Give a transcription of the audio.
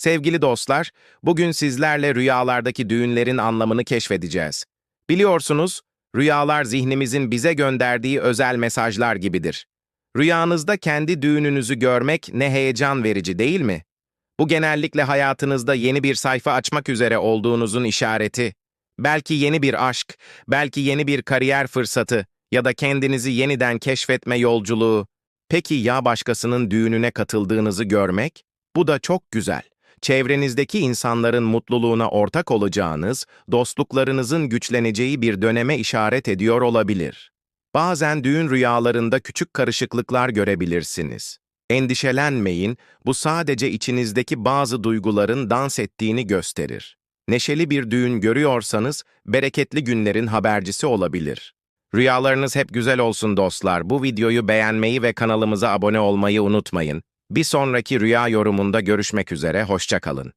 Sevgili dostlar, bugün sizlerle rüyalardaki düğünlerin anlamını keşfedeceğiz. Biliyorsunuz, rüyalar zihnimizin bize gönderdiği özel mesajlar gibidir. Rüyanızda kendi düğününüzü görmek ne heyecan verici değil mi? Bu genellikle hayatınızda yeni bir sayfa açmak üzere olduğunuzun işareti. Belki yeni bir aşk, belki yeni bir kariyer fırsatı ya da kendinizi yeniden keşfetme yolculuğu. Peki ya başkasının düğününe katıldığınızı görmek? Bu da çok güzel. Çevrenizdeki insanların mutluluğuna ortak olacağınız, dostluklarınızın güçleneceği bir döneme işaret ediyor olabilir. Bazen düğün rüyalarında küçük karışıklıklar görebilirsiniz. Endişelenmeyin, bu sadece içinizdeki bazı duyguların dans ettiğini gösterir. Neşeli bir düğün görüyorsanız, bereketli günlerin habercisi olabilir. Rüyalarınız hep güzel olsun dostlar. Bu videoyu beğenmeyi ve kanalımıza abone olmayı unutmayın. Bir sonraki rüya yorumunda görüşmek üzere, hoşça kalın.